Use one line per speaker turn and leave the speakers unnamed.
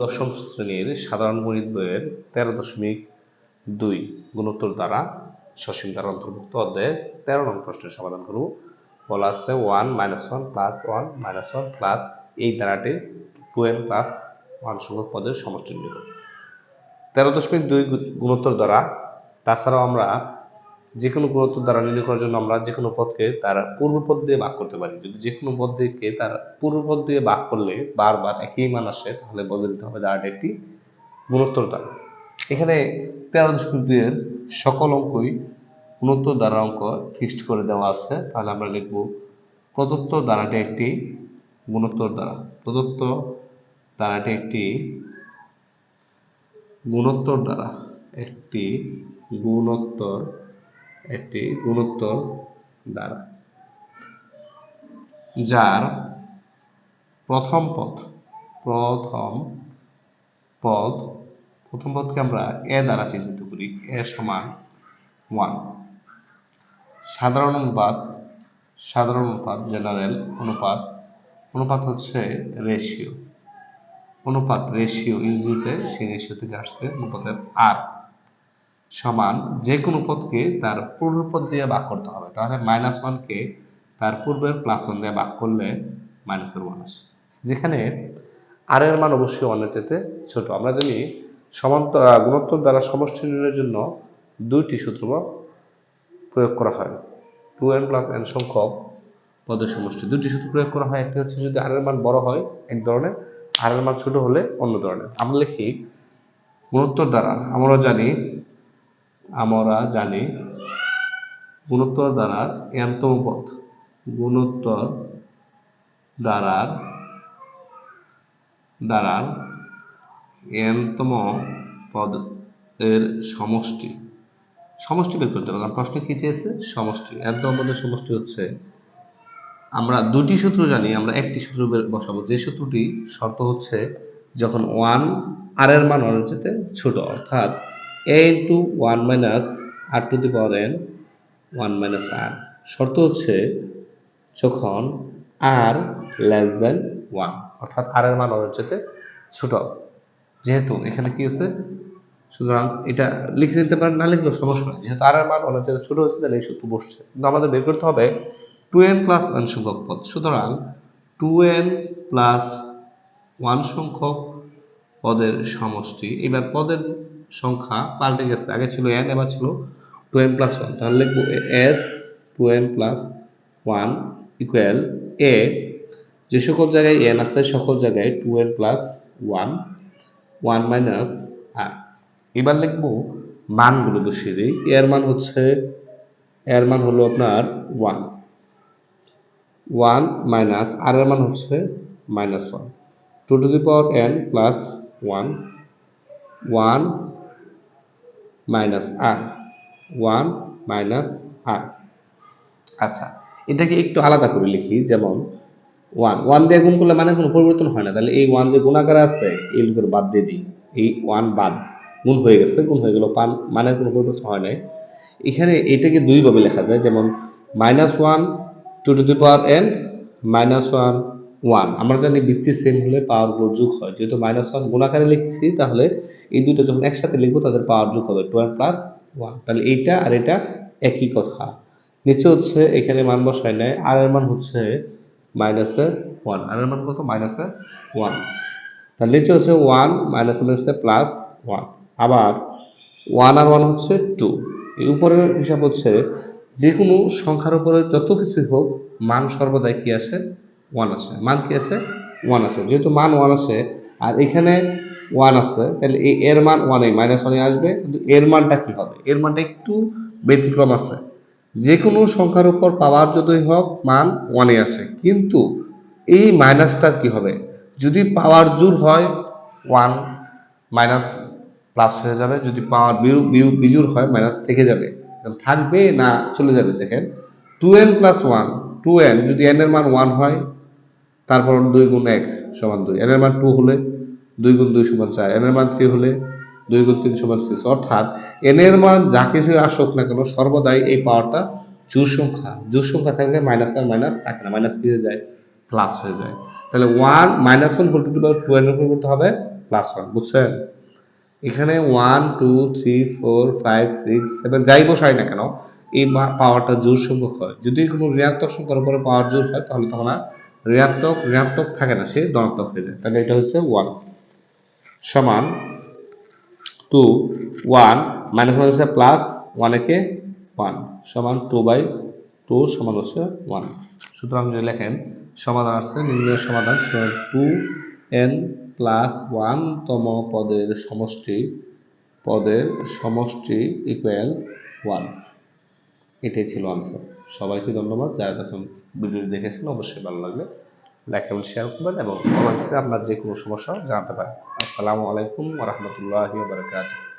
দশম শ্রেণির সাধারণ গণিত বইয়ের তেরো দশমিক দুই গুণোত্তর দ্বারা সসীম দ্বারা অন্তর্ভুক্ত। অধ্যায়ের তেরো নং প্রশ্নের সমাধান করব। বলা আছে one minus one plus one minus one plus এই দ্বারাটি টু এন প্লাস ওয়ান সংখ্যক পদের সমষ্টি নির্ণয় তেরো দশমিক দুই গুণোত্তর দ্বারা তাছাড়াও আমরা যে কোনো গুণোত্তর দ্বারা নির্ণয় করার জন্য আমরা যে কোনো পদকে তার পূর্ব পদ দিয়ে ভাগ করতে পারি। যদি যে কোনো পদকে তার পূর্ব পদ দিয়ে ভাগ করলে বারবার একই মান আসে, তাহলে বলে দিতে হবে দ্বারাটা একটি গুণোত্তর দ্বারা এখানে তেরো দশমিক দুইয়ের সকল অঙ্কই গুণোত্তর দ্বারা অঙ্ক ফিক্সড করে দেওয়া আছে। তাহলে আমরা লিখব প্রদত্ত দ্বারাটি একটি গুণোত্তর দ্বারা। প্রদত্ত দ্বারাটি একটি গুণোত্তর দ্বারা একটি গুণোত্তর একটি গুণোত্তর দ্বারা, যার প্রথম পদ প্রথম পদ, প্রথম পদকে আমরা এ দ্বারা চিহ্নিত করি, এ সমান ওয়ান। সাধারণ অনুপাত সাধারণ অনুপাত, জেনারেল অনুপাত অনুপাত হচ্ছে রেশিও। অনুপাত রেশিও ইংরেজিতে সেই রেশিও থেকে আসছে, অনুপাতের আর। সমান যে কোনো পদকে তার পূর্বপদ দিয়ে ভাগ করতে হবে। তাহলে মাইনাস ওয়ানকে তার পূর্বের প্লাস ওয়ান দিয়ে ভাগ করলে মাইনাসের ওয়ান আসে। যেখানে আর এর মান অবশ্যই ওয়ানের চেয়ে ছোট। আমরা জানি সমান্ত গুণোত্তর দ্বারা সমষ্টি নির্ণয়ের জন্য দুইটি সূত্র প্রয়োগ করা হয়। টু এন প্লাস এন সংখ্যক পদের সমষ্টি। দুটি সূত্র প্রয়োগ করা হয়। একটি হচ্ছে যদি আর এর মান বড় হয় এক ধরনের আর এর মান ছোট হলে অন্য ধরনের। আমরা লিখি গুণোত্তর দ্বারা। আমরা জানি আমরা জানি গুণোত্তর দ্বারা এনতম পদ গুণোত্তর দ্বারার দ্বারার এনতম পদ এর সমষ্টি। সমষ্টি বের করতে হবে, কারণ প্রশ্ন কি চেয়েছে? সমষ্টি। এনতম পদের সমষ্টি হচ্ছে, আমরা দুটি সূত্র জানি, আমরা একটি সূত্র বসাবো। যে সূত্রটি শর্ত হচ্ছে, যখন ওয়ান আর এর মান ওয়ানের চেয়ে ছোট, অর্থাৎ A into one minus R to the power N one minus R শর্ত হচ্ছে যখন আর লেস দেন ওয়ান অর্থাৎ আর এর মান ওয়ানের চেয়ে ছোট। যেহেতু এখানে কি আছে সুতরাং এটা লিখে দিতে পারেন, না লিখলেও সমস্যা নেই। যেহেতু আর এর মান ওয়ানের চেয়ে ছোট হয়েছে, তাহলে এই সূত্র বসছে। কিন্তু আমাদের বের করতে হবে টু এন প্লাস ওয়ান সংখ্যক পদ। সুতরাং টু এন প্লাস ওয়ান সংখ্যক পদের সমষ্টি, এবার পদের সংখ্যা পাল্টে গেছে। আগে ছিল এন এবার ছিল টু এন প্লাস ওয়ান তাহলে লিখব S two N plus one equal A যে সকল জায়গায় এন আছে সকল জায়গায় two N plus one one minus R এবার লিখব মানগুলো বসিয়ে দিই। এর মান হচ্ছে, এর মান হলো আপনার ওয়ান ওয়ান মাইনাস আর এর মান হচ্ছে minus one two to the power N plus one one minus R one minus R আচ্ছা এটাকে একটু আলাদা করে লিখি, যেমন ওয়ান। ওয়ান দিয়ে গুণ করলে মানে কোনো পরিবর্তন হয় না। তাহলে এই ওয়ান যে গুণাকারে আছে, এই লোকের বাদ দিয়ে দিই। এই ওয়ান বাদ গুণ হয়ে গেছে, গুণ হয়ে গেল, পান মানের কোনো পরিবর্তন হয় নাই। এখানে এটাকে দুইভাবে লেখা যায়, যেমন minus one two to the power N minus one one. আমরা জানি ভিত্তি সেম হলে পাওয়ারগুলো যোগ হয়। যেহেতু মাইনাস ওয়ান গুণাকারে লিখছি, তাহলে এই দুটো যখন একসাথে লিখব, তাদের পাওয়ার যোগ হবে টুয়েলভ প্লাস ওয়ান তাহলে এইটা আর এটা একই কথা। নিচে হচ্ছে এখানে মান বসায় নেয় আর এর মান হচ্ছে মাইনাসে ওয়ান আর এর মান কত? মাইনাসে ওয়ান তাহলে নিচে হচ্ছে ওয়ান মাইনাস মাইনাসে প্লাস ওয়ান আবার ওয়ান আর ওয়ান হচ্ছে টু এই উপরের হিসাব হচ্ছে যে কোনো সংখ্যার উপরে যত কিছুই হোক, মান সর্বদাই কি আসে? ওয়ান আসে। মান কি আছে ওয়ান আসে। যেহেতু মান ওয়ান আসে, আর এখানে ওয়ান আছে, তাহলে এই এর মান ওয়ানে মাইনাস ওয়ানে আসবে, কিন্তু এর মানটা কি হবে? এর মানটা একটু ব্যতিক্রম আছে। যে কোনো সংখ্যার উপর পাওয়ার যতই হোক, মান ওয়ানে আসে। কিন্তু এই মাইনাসটার কি হবে? যদি পাওয়ার জোর হয় ওয়ান মাইনাস প্লাস হয়ে যাবে। যদি পাওয়ার বিজুর হয় মাইনাস থেকে যাবে। থাকবে না, চলে যাবে, দেখেন। Two N plus one two N যদি এন এর মান ওয়ান হয়, তারপর দুই গুণ এক সমান দুই। এন এর মান টু হলে দুই গুণ দুই সমান চার। এন এর মান থ্রি হলে দুই গুণ তিন সমান সিক্স অর্থাৎ এন এর মান যা কিছু আসুক না কেন, সর্বদাই এই পাওয়ারটা জোর সংখ্যা। জোর সংখ্যা থাকলে মাইনাস আর মাইনাস থাকে না। মাইনাস কি হয়ে যায়? প্লাস হয়ে যায়। তাহলে one minus one whole two power two এর উপর করতে হবে প্লাস ওয়ান বুঝছেন? এখানে one two three four five six seven যাই বসাই না কেন, এই পাওয়ারটা জোর সংখ্যক হয়। যদি কোনো ঋণাত্মক সংখ্যার উপরে পাওয়ার জোর হয়, তাহলে তখন আর ঋণাত্মক ঋণাত্মক থাকে না, সে ধনাত্মক হয়ে যায়। তাহলে এটা হচ্ছে ওয়ান সমান টু ওয়ান মাইনাস ওয়ান হচ্ছে প্লাস ওয়ান একে ওয়ান সমান টু বাই টু সমান হচ্ছে ওয়ান সুতরাং যদি লেখেন, সমাধান আসছে নির্ণয় সমাধান টু এন প্লাস ওয়ানতম পদের সমষ্টি পদের সমষ্টি ইকুয়াল ওয়ান এটাই ছিল আনসার সবাইকে ধন্যবাদ, যারা তখন ভিডিওটি দেখেছেন, অবশ্যই ভালো লাগলে লাইক এবং শেয়ার করবেন এবং কমেন্টসে আপনার যে কোনো সমস্যা জানাতে পারেন আসসালামু আলাইকুম রহমতুল্লাহ বারকাতুহ